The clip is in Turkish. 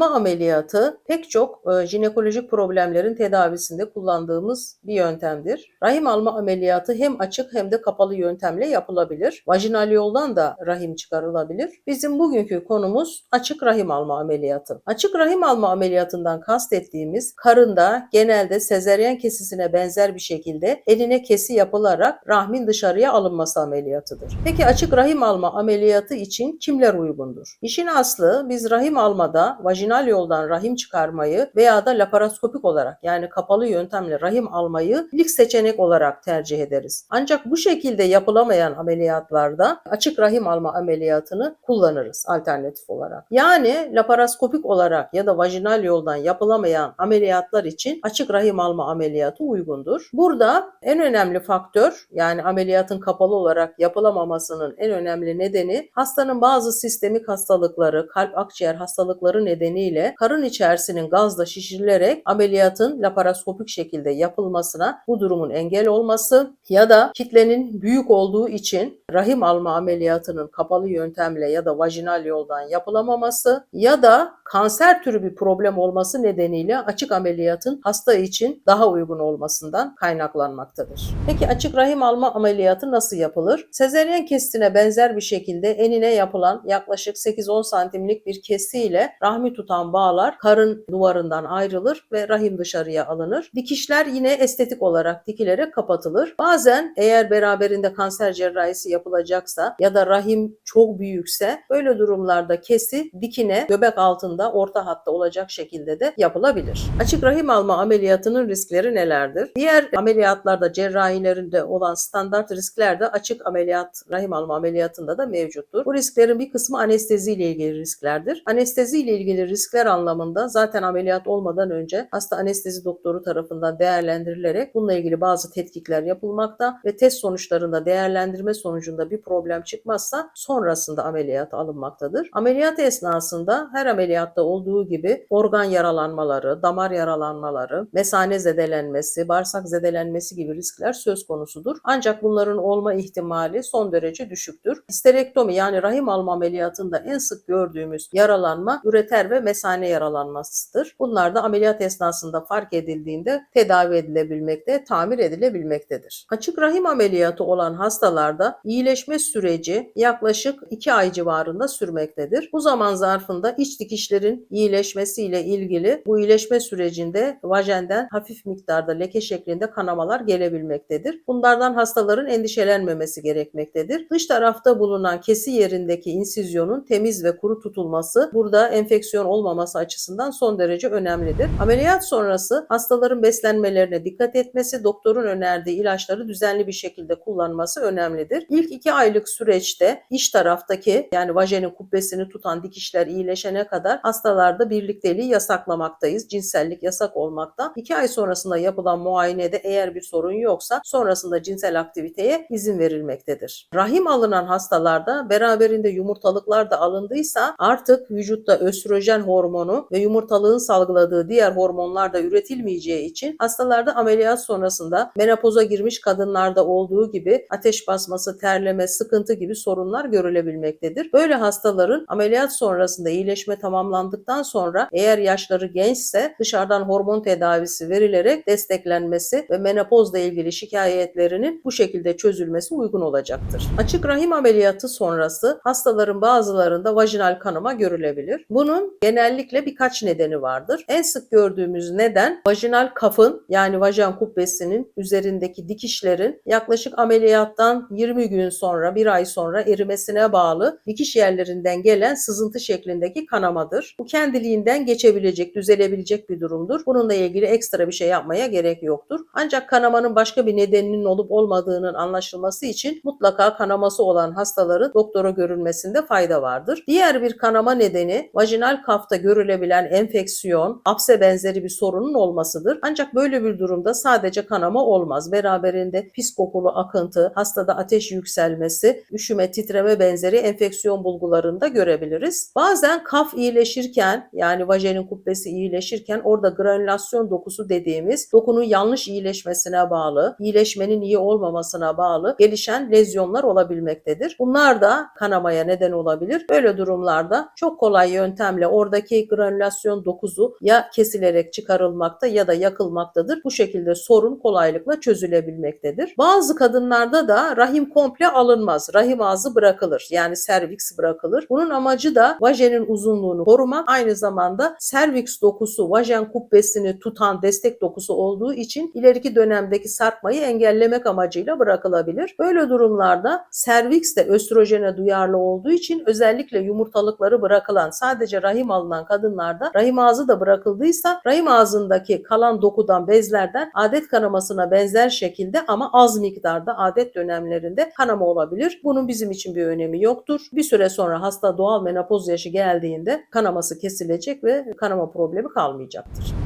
alma ameliyatı pek çok e, jinekolojik problemlerin tedavisinde kullandığımız bir yöntemdir. Rahim alma ameliyatı hem açık hem de kapalı yöntemle yapılabilir. Vajinal yoldan da rahim çıkarılabilir. Bizim bugünkü konumuz açık rahim alma ameliyatı. Açık rahim alma ameliyatından kastettiğimiz karında genelde sezeryen kesisine benzer bir şekilde eline kesi yapılarak rahmin dışarıya alınması ameliyatıdır. Peki açık rahim alma ameliyatı için kimler uygundur? İşin aslı biz rahim almada vajinal yoldan rahim çıkarmayı veya da laparoskopik olarak yani kapalı yöntemle rahim almayı ilk seçenek olarak tercih ederiz. Ancak bu şekilde yapılamayan ameliyatlarda açık rahim alma ameliyatını kullanırız alternatif olarak. Yani laparoskopik olarak ya da vajinal yoldan yapılamayan ameliyatlar için açık rahim alma ameliyatı uygundur. Burada en önemli faktör yani ameliyatın kapalı olarak yapılamamasının en önemli nedeni hastanın bazı sistemik hastalıkları, kalp akciğer hastalıkları nedeniyle karın içerisinin gazla şişirilerek ameliyatın laparoskopik şekilde yapılmasına bu durumun engel olması ya da kitlenin büyük olduğu için rahim alma ameliyatının kapalı yöntemle ya da vajinal yoldan yapılamaması ya da kanser türü bir problem olması nedeniyle açık ameliyatın hasta için daha uygun olmasından kaynaklanmaktadır. Peki açık rahim alma ameliyatı nasıl yapılır? Sezeryen kesitine benzer bir şekilde enine yapılan yaklaşık 8-10 santimlik bir kesiyle rahmi tutan bağlar karın duvarından ayrılır ve rahim dışarıya alınır. Dikişler yine estetik olarak dikilerek kapatılır. Bazen eğer beraberinde kanser cerrahisi yapılacaksa ya da rahim çok büyükse böyle durumlarda kesi dikine göbek altında orta hatta olacak şekilde de yapılabilir. Açık rahim alma ameliyatının riskleri nelerdir? Diğer ameliyatlarda cerrahilerinde olan standart riskler de açık ameliyat rahim alma ameliyatında da mevcuttur. Bu risklerin bir kısmı anestezi ile ilgili risklerdir. Anestezi ile ilgili riskler anlamında zaten ameliyat olmadan önce hasta anestezi doktoru tarafından değerlendirilerek bununla ilgili bazı tetkikler yapılmakta ve test sonuçlarında değerlendirme sonucunda bir problem çıkmazsa sonrasında ameliyat alınmaktadır. Ameliyat esnasında her ameliyatta olduğu gibi organ yaralanmaları, damar yaralanmaları, mesane zedelenmesi, bağırsak zedelenmesi gibi riskler söz konusudur. Ancak bunların olma ihtimali son derece düşüktür. Histerektomi yani rahim alma ameliyatında en sık gördüğümüz yaralanma üreter ve mesane yaralanmasıdır. Bunlar da ameliyat esnasında fark edildiğinde tedavi edilebilmekte, tamir edilebilmektedir. Açık rahim ameliyatı olan hastalarda iyileşme süreci yaklaşık 2 ay civarında sürmektedir. Bu zaman zarfında iç dikişlerin iyileşmesiyle ilgili bu iyileşme sürecinde vajenden hafif miktarda leke şeklinde kanamalar gelebilmektedir. Bunlardan hastaların endişelenmemesi gerekmektedir. Dış tarafta bulunan kesi yerindeki insizyonun temiz ve kuru tutulması burada enfeksiyon olmaması açısından son derece önemlidir. Ameliyat sonrası hastaların beslenmelerine dikkat etmesi, doktorun önerdiği ilaçları düzenli bir şekilde kullanması önemlidir. İlk iki aylık süreçte iç taraftaki yani vajenin kubbesini tutan dikişler iyileşene kadar hastalarda birlikteliği yasaklamaktayız. Cinsellik yasak olmakta. İki ay sonrasında yapılan muayenede eğer bir sorun yoksa sonrasında cinsel aktiviteye izin verilmektedir. Rahim alınan hastalarda beraberinde yumurtalıklar da alındıysa artık vücutta östrojen hormonu ve yumurtalığın salgıladığı diğer hormonlar da üretilmeyeceği için hastalarda ameliyat sonrasında menopoza girmiş kadınlarda olduğu gibi ateş basması, terleme, sıkıntı gibi sorunlar görülebilmektedir. Böyle hastaların ameliyat sonrasında iyileşme tamamlandıktan sonra eğer yaşları gençse dışarıdan hormon tedavisi verilerek desteklenmesi ve menopozla ilgili şikayetlerinin bu şekilde çözülmesi uygun olacaktır. Açık rahim ameliyatı sonrası hastaların bazılarında vajinal kanama görülebilir. Bunun genellikle birkaç nedeni vardır. En sık gördüğümüz neden vajinal kafın yani vajen kubbesinin üzerindeki dikişlerin yaklaşık ameliyattan 20 gün sonra, bir ay sonra erimesine bağlı dikiş yerlerinden gelen sızıntı şeklindeki kanamadır. Bu kendiliğinden geçebilecek, düzelebilecek bir durumdur. Bununla ilgili ekstra bir şey yapmaya gerek yoktur. Ancak kanamanın başka bir nedeninin olup olmadığının anlaşılması için mutlaka kanaması olan hastaların doktora görülmesinde fayda vardır. Diğer bir kanama nedeni vajinal kafta görülebilen enfeksiyon, apse benzeri bir sorunun olmasıdır. Ancak böyle bir durumda sadece kanama olmaz. Beraberinde pis kokulu akıntı, hastada ateş yükselmesi, üşüme, titreme benzeri enfeksiyon bulgularını da görebiliriz. Bazen kaf iyileşirken yani vajenin kubbesi iyileşirken orada granülasyon dokusu dediğimiz dokunun yanlış iyileşmesine bağlı, iyileşmenin iyi olmamasına bağlı gelişen lezyonlar olabilmektedir. Bunlar da kanamaya neden olabilir. Böyle durumlarda çok kolay yöntemle orada oradaki granülasyon dokuzu ya kesilerek çıkarılmakta ya da yakılmaktadır. Bu şekilde sorun kolaylıkla çözülebilmektedir. Bazı kadınlarda da rahim komple alınmaz. Rahim ağzı bırakılır. Yani serviks bırakılır. Bunun amacı da vajenin uzunluğunu korumak. Aynı zamanda serviks dokusu vajen kubbesini tutan destek dokusu olduğu için ileriki dönemdeki sarkmayı engellemek amacıyla bırakılabilir. Böyle durumlarda serviks de östrojene duyarlı olduğu için özellikle yumurtalıkları bırakılan sadece rahim alınan kadınlarda rahim ağzı da bırakıldıysa rahim ağzındaki kalan dokudan bezlerden adet kanamasına benzer şekilde ama az miktarda adet dönemlerinde kanama olabilir. Bunun bizim için bir önemi yoktur. Bir süre sonra hasta doğal menopoz yaşı geldiğinde kanaması kesilecek ve kanama problemi kalmayacaktır.